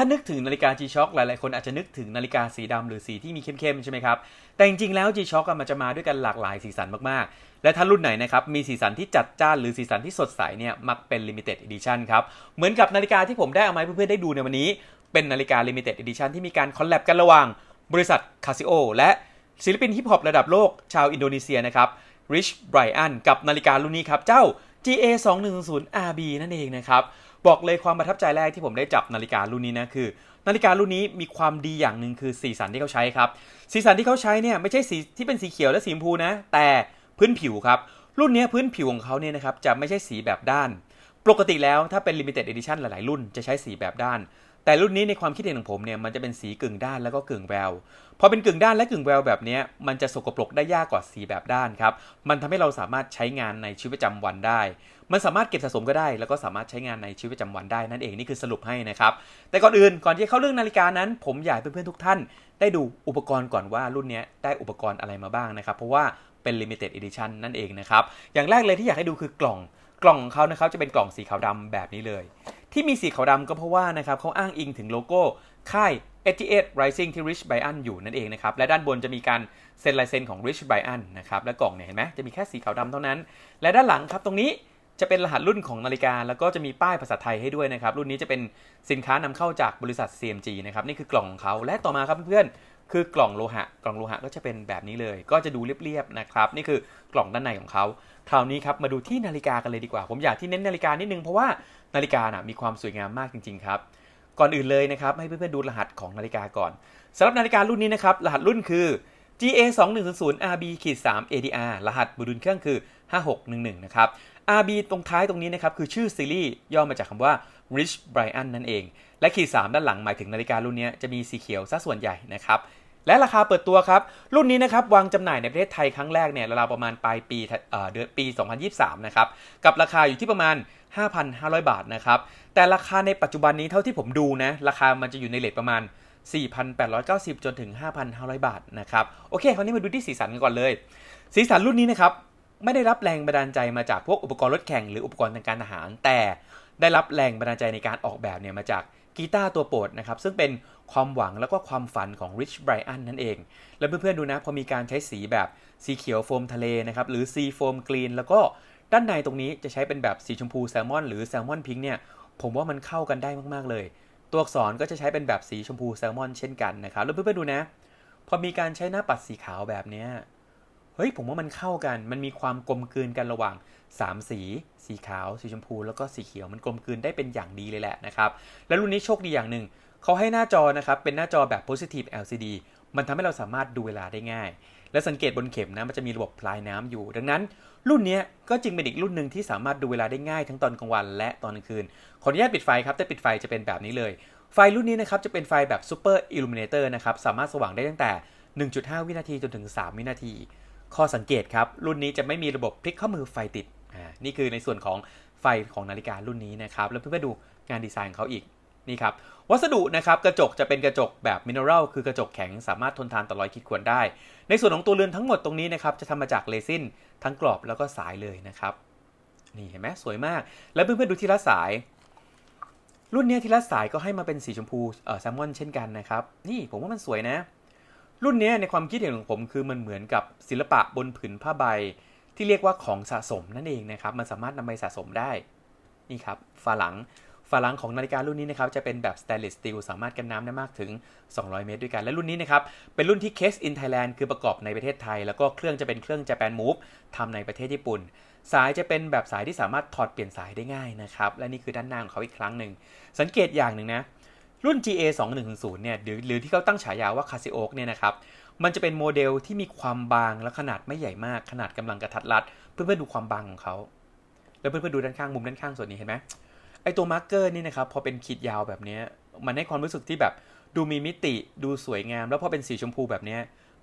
ถ้านึกถึงนาฬิกา G-Shock หลายๆ คนอาจจะนึกถึงนาฬิกาสีดำหรือสีที่มีเข้มๆ ใช่ไหมครับ แต่จริงๆ แล้ว G-Shock มันจะมาด้วยกันหลากหลายสีสันมากๆ และถ้ารุ่นไหนนะครับ มีสีสันที่จัดจ้านหรือสีสันที่สดใสเนี่ยมักเป็น Limited Edition ครับ เหมือนกับนาฬิกาที่ผมได้เอามาให้เพื่อนๆ ได้ดูในวันนี้ เป็นนาฬิกา Limited Edition ที่มีการคอลแลบกันระหว่าง บริษัท Casio และศิลปินฮิปฮอประดับโลกชาวอินโดนีเซียนะครับ Rich Brian กับนาฬิการุ่นนี้ครับเจ้า GA 2 1 0 RB นั่นเองนะครับ บอกเลยความประทับใจแรกที่ผมได้จับนาฬิการุ่นนี้นะคือ นาฬิการุ่นนี้มีความดีอย่างหนึ่งคือสีสันที่เขาใช้ครับ สีสันที่เขาใช้เนี่ยไม่ใช่สีที่เป็นสีเขียวและสีชมพูนะ แต่พื้นผิวครับ รุ่นนี้พื้นผิวของเขาเนี่ยนะครับจะไม่ใช่สีแบบด้าน ปกติแล้วถ้าเป็น limited edition หลาย ๆ รุ่นจะใช้สีแบบด้าน แต่รุ่นนี้ในความคิดเห็นของผมเนี่ยมันจะเป็นสีกึ่งด้านแล้วก็กึ่งแววพอเป็นกึ่งด้านและกึ่งแววแบบนี้มันจะสกปรกได้ยากกว่าสีแบบด้านครับมันทำให้เราสามารถใช้งานในชีวิตประจำวันได้ มันสามารถเก็บสะสมก็ได้ แล้วก็สามารถใช้งานในชีวิตประจำวันได้นั่นเองนี่คือสรุปให้นะครับแต่ก่อนอื่นก่อนที่เข้าเรื่องนาฬิกานั้น ผมอยากให้เพื่อนๆทุกท่าน ได้ดูอุปกรณ์ก่อนว่ารุ่นนี้ได้อุปกรณ์อะไรมาบ้างนะครับเพราะว่าเป็น limited edition นั่นเองนะครับอย่างแรกเลยที่อยากให้ดูคือกล่องกล่องของเขานะครับจะเป็นกล่องสีขาวดาแบบนี้เลย ที่มีสีขาวดาก็เพราะว่านะครับเขาอ้างอิงถึงโลโก้ค่าย 88 Rising ที่ Rich Brian อยู่นั่นเองนะครับ และด้านบนจะมีการเซ็นลายเซ็นของ Rich Brian นะครับ และกล่องเนี่ยเห็นไหมจะมีแค่สีขาวดำเท่านั้น และด้านหลังครับตรงนี้จะเป็นรหัสรุ่นของนาฬิกา แล้วก็จะมีป้ายภาษาไทยให้ด้วยนะครับ รุ่นนี้จะเป็นสินค้านำเข้าจากบริษัท CMG นะครับ นี่คือกล่องของเขาและต่อมาครับเพื่อน คือกล่องโลหะ กล่องโลหะก็จะเป็นแบบนี้เลย ก็จะดูเรียบๆนะครับ นี่คือกล่องด้านในของเขาคราวนี้ครับมาดูที่นาฬิกากันเลยดีกว่า ผมอยากที่เน้นนาฬิกานิดนึงเพราะว่านาฬิกานะมีความสวยงามมากจริงๆครับ ก่อนอื่นเลยนะครับให้เพื่อนๆดูรหัสของนาฬิกาก่อนสำหรับนาฬิการุ่นนี้นะครับรหัสรุ่นคือ GA 2 1 0 0 RB 3 ADR รหัสบุดุลเครื่องคือ 5611 นะครับ RB ตรงท้ายตรงนี้นะครับคือชื่อซีรีส์ย่อมาจากคำว่า Rich Brian นั่นเอง และขีด 3 ด้านหลังหมายถึงนาฬิการุ่นนี้จะมีสีเขียวซะส่วนใหญ่นะครับ และราคาเปิดตัวครับ รุ่นนี้นะครับวางจำหน่ายในประเทศไทยครั้งแรกเนี่ยราวประมาณปลายปีเดือนปี 2023 นะครับ กับราคาอยู่ที่ประมาณ 5,500 บาทนะครับ แต่ราคาในปัจจุบันนี้เท่าที่ผมดูนะ ราคามันจะอยู่ในเลทประมาณ 4,890 จนถึง 5,500 บาทนะครับ โอเค คราวนี้มาดูที่สีสันกันก่อนเลย สีสันรุ่นนี้นะครับไม่ได้รับแรงบันดาลใจมาจากพวกอุปกรณ์รถแข่งหรืออุปกรณ์ทางการทหาร แต่ได้รับแรงบันดาลใจในการออกแบบเนี่ยมาจาก กีตาร์ตัวโปรดนะครับ ซึ่งเป็นความหวังแล้วก็ความฝันของ Rich Brian นั่นเอง แล้วเพื่อนๆดูนะ พอมีการใช้สีแบบสีเขียวโฟมทะเลนะครับ หรือซีโฟมกรีน แล้วก็ด้านในตรงนี้จะใช้เป็นแบบสีชมพูแซลมอนหรือแซลมอนพิงค์เนี่ย ผมว่ามันเข้ากันได้มากๆเลย ตัวอักษรก็จะใช้เป็นแบบสีชมพูแซลมอนเช่นกันนะครับ แล้วเพื่อนๆดูนะ พอมีการใช้หน้าปัดสีขาวแบบนี้ ฮ้ยผมว่ามันเข้ากัน มันมีความกลมกลืนกันระหว่าง 3 สี สีขาว สีชมพู แล้วก็สีเขียว มันกลมกลืนได้เป็นอย่างดีเลยแหละนะครับ และรุ่นนี้โชคดีอย่างหนึ่ง เขาให้หน้าจอนะครับ เป็นหน้าจอแบบ positive LCD มันทำให้เราสามารถดูเวลาได้ง่าย และสังเกตบนเข็มนะ มันจะมีระบบพลายน้ำอยู่ ดังนั้น รุ่นนี้ก็จึงเป็นอีกรุ่นหนึ่งที่สามารถดูเวลาได้ง่ายทั้งตอนกลางวันและตอนกลางคืน ขออนุญาตปิดไฟครับ แต่ปิดไฟจะเป็นแบบนี้เลย ไฟรุ่นนี้นะครับจะเป็นไฟแบบ Super Illuminator นะครับ สามารถสว่างได้ตั้งแต่ 1.5 วินาทีจนถึง 3 วินาที ข้อสังเกตครับ รุ่นนี้จะไม่มีระบบพลิกข้อมือไฟติดอ่านี่คือในส่วนของไฟของนาฬิการุ่นนี้นะครับ แล้วเพื่อนๆดูงานดีไซน์ของเขาอีกนี่ครับวัสดุนะครับกระจกจะเป็นกระจกแบบมินเนอรัลคือกระจกแข็งสามารถทนทานต่อรอยขีดข่วนได้ ในส่วนของตัวเรือนทั้งหมดตรงนี้นะครับจะทำมาจากเรซินทั้งกรอบแล้วก็สายเลยนะครับนี่เห็นไหมสวยมาก แล้วเพื่อนๆดูที่รัดสาย รุ่นนี้ที่รัดสายก็ให้มาเป็นสีชมพูเออแซลมอนเช่นกันนะครับ นี่ผมว่ามันสวยนะ รุ่นนี้ในความคิดเห็นของผมคือมันเหมือนกับศิลปะบนผืนผ้าใบ ที่เรียกว่าของสะสมนั่นเองนะครับ มันสามารถนำไปสะสมได้ นี่ครับฝาหลังฝาหลังของนาฬิการุ่นนี้นะครับจะเป็นแบบ stainless steel สามารถกันน้ำได้มากถึง 200 เมตรด้วยกัน และรุ่นนี้นะครับเป็นรุ่นที่ case in Thailand คือประกอบในประเทศไทย แล้วก็เครื่องจะเป็นเครื่อง Japan Move ทำในประเทศญี่ปุ่น สายจะเป็นแบบสายที่สามารถถอดเปลี่ยนสายได้ง่ายนะครับ และนี่คือด้านหน้าของเขาอีกครั้งหนึ่ง สังเกตอย่างหนึ่งนะ รุ่น GA 2 1 0เนี่ยหรือหรือที่เขาตั้งฉายาว่า Casio เนี่ยนะครับ มันจะเป็นโมเดลที่มีความบางและขนาดไม่ใหญ่มาก ขนาดกำลังกระทัดรัด เพื่อนๆดูความบางของเขา แล้วเพื่อนๆดูด้านข้างมุมด้านข้างส่วนนี้เห็นไหมไอตัวมาร์กเกอร์นี่นะครับพอเป็นขีดยาวแบบนี้ มันให้ความรู้สึกที่แบบดูมีมิติดูสวยงาม แล้วพอเป็นสีชมพูแบบนี้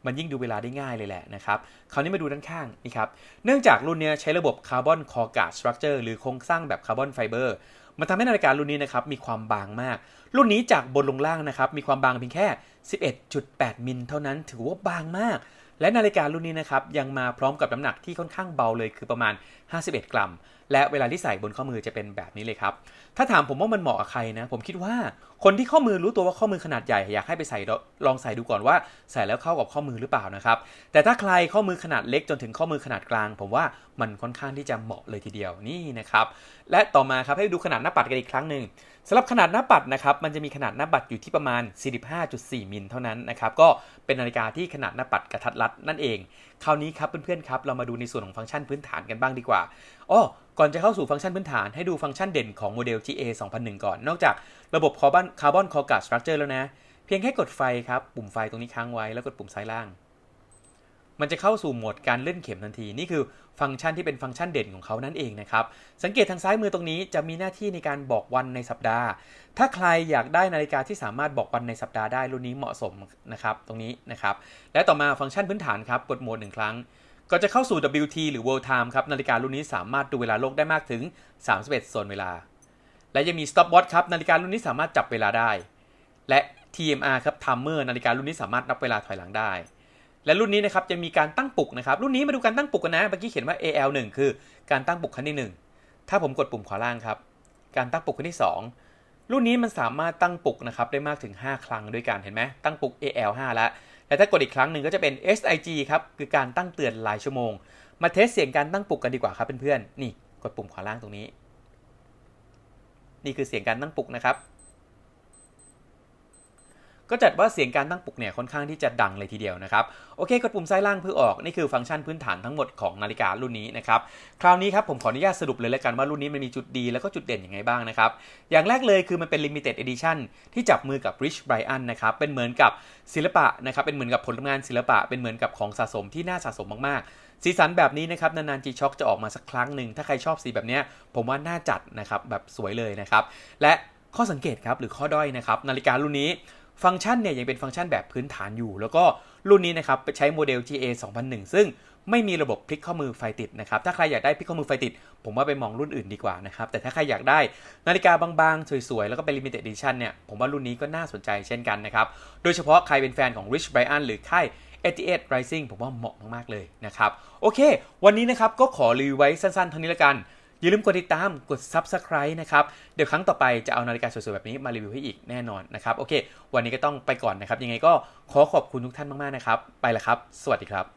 มันยิ่งดูเวลาได้ง่ายเลยแหละนะครับคราวนี้มาดูด้านข้างนี่ครับ เนื่องจากรุ่นนี้ใช้ระบบคาร์บอนคอร์การ์ดสตรัคเจอร์หรือโครงสร้างแบบคาร์บอนไฟเบอร์ มันทำให้นาฬิการุ่นนี้นะครับมีความบางมาก รุ่นนี้จากบนลงล่างนะครับมีความบางเพียงแค่ 11.8 มิลเท่านั้นถือว่าบางมาก และนาฬิการุ่นนี้นะครับยังมาพร้อมกับน้ำหนักที่ค่อนข้างเบาเลยคือประมาณ 51 กรัม และเวลาที่ใส่บนข้อมือจะเป็นแบบนี้เลยครับ ถ้าถามผมว่ามันเหมาะกับใครนะ ผมคิดว่าคนที่ข้อมือรู้ตัวว่าข้อมือขนาดใหญ่อยากให้ไปใส่ลองใส่ดูก่อนว่า ใส่แล้วเข้ากับข้อมือหรือเปล่านะครับ แต่ถ้าใครข้อมือขนาดเล็กจนถึงข้อมือขนาดกลาง ผมว่ามันค่อนข้างที่จะเหมาะเลยทีเดียวนี่นะครับ และต่อมาครับให้ดูขนาดหน้าปัดกันอีกครั้งหนึ่งสำหรับขนาดหน้าปัดนะครับมันจะมีขนาดหน้าปัดอยู่ที่ประมาณ 45.4 มิลเท่านั้นนะครับก็เป็นนาฬิกาที่ขนาดหน้าปัดกระทัดรัดนั่นเอง คราวนี้ครับเพื่อนๆครับเรามาดูในส่วนของฟังก์ชันพื้นฐานกันบ้างดีกว่า อ้อก่อนจะเข้าสู่ฟังก์ชันพื้นฐานให้ดูฟังก์ชันเด่นของโมเดล GA 2001 ก่อน นอกจากระบบคาร์บอนคาร์บอนคอร์กัสสตรัคเจอร์แล้วนะ เพียงแค่กดไฟครับ ปุ่มไฟตรงนี้ค้างไว้แล้วกดปุ่มซ้ายล่าง มันจะเข้าสู่โหมดการเลื่อนเข็มทันที นี่คือฟังก์ชันที่เป็นฟังก์ชันเด่นของเขานั่นเองนะครับ สังเกตทางซ้ายมือตรงนี้จะมีหน้าที่ในการบอกวันในสัปดาห์ ถ้าใครอยากได้นาฬิกาที่สามารถบอกวันในสัปดาห์ได้รุ่นนี้เหมาะสมนะครับตรงนี้นะครับ และต่อมาฟังก์ชันพื้นฐานครับกดโหมดหนึ่งครั้ง ก็จะเข้าสู่ WT หรือ World Time ครับ นาฬิการุ่นนี้สามารถดูเวลาโลกได้มากถึง 31โซนเวลา และยังมี Stopwatch ครับ นาฬิการุ่นนี้สามารถจับเวลาได้ และ TMR ครับ Timer นาฬิการุ่นนี้สามารถนับเวลาถอยหลังได้ และรุ่นนี้นะครับจะมีการตั้งปลุกนะครับ รุ่นนี้มาดูการตั้งปลุกกันนะ เมื่อกี้เขียนว่า AL1 คือการตั้งปลุกครั้งที่ 1 ถ้าผมกดปุ่มขวาล่างครับ การตั้งปลุกครั้งที่ 2 รุ่นนี้มันสามารถตั้งปลุกนะครับได้มากถึง 5 ครั้งด้วยกันเห็นไหมตั้งปลุก AL5 แล้ว และถ้ากดอีกครั้งหนึ่งก็จะเป็น SIG ครับ คือการตั้งเตือนหลายชั่วโมง มาเทสเสียงการตั้งปลุกกันดีกว่าครับเพื่อนๆ นี่กดปุ่มขวาล่างตรงนี้ นี่คือเสียงการตั้งปลุกนะครับ ก็จัดว่าเสียงการตั้งปลุกเนี่ยค่อนข้างที่จะดังเลยทีเดียวนะครับ โอเค กดปุ่มซ้ายล่างเพื่อออก นี่คือฟังก์ชันพื้นฐานทั้งหมดของนาฬิการุ่นนี้นะครับ คราวนี้ครับผมขออนุญาตสรุปเลยแล้วกันว่ารุ่นนี้มันมีจุดดีแล้วก็จุดเด่นยังไงบ้างนะครับ อย่างแรกเลยคือมันเป็น limited edition ที่จับมือกับ Rich Brian นะครับ เป็นเหมือนกับศิลปะนะครับ เป็นเหมือนกับผลงานศิลปะ เป็นเหมือนกับของสะสมที่น่าสะสมมากๆสีสันแบบนี้นะครับนานๆ G-Shock จะออกมาสักครั้งหนึ่งถ้าใครชอบสีแบบนี้ผมว่าน่าจัดนะครับแบบสวยเลยนะครับ และข้อสังเกตครับหรือข้อด้อยนะครับ นาฬิการุ่นนี้ ฟังก์ชันเนี่ยยังเป็นฟังก์ชันแบบพื้นฐานอยู่ แล้วก็รุ่นนี้นะครับใช้โมเดล GA 2001 ซึ่งไม่มีระบบพลิกข้อมือไฟติดนะครับ ถ้าใครอยากได้พลิกข้อมือไฟติด ผมว่าไปมองรุ่นอื่นดีกว่านะครับ แต่ถ้าใครอยากได้นาฬิกาบางๆ สวยๆ แล้วก็เป็น limited edition เนี่ย ผมว่ารุ่นนี้ก็น่าสนใจเช่นกันนะครับ โดยเฉพาะใครเป็นแฟนของ Rich Brian หรือค่าย88 Rising ผมว่าเหมาะมากๆเลยนะครับ โอเค วันนี้นะครับก็ขอรีวิวไว้สั้นๆเท่านี้ละกัน อย่าลืมกดติดตามกด Subscribe นะครับ เดี๋ยวครั้งต่อไปจะเอานาฬิกาสวยๆ แบบนี้มารีวิวให้อีกแน่นอนนะครับ โอเค วันนี้ก็ต้องไปก่อนนะครับ ยังไงก็ขอขอบคุณทุกท่านมากๆนะครับ ไปละครับ สวัสดีครับ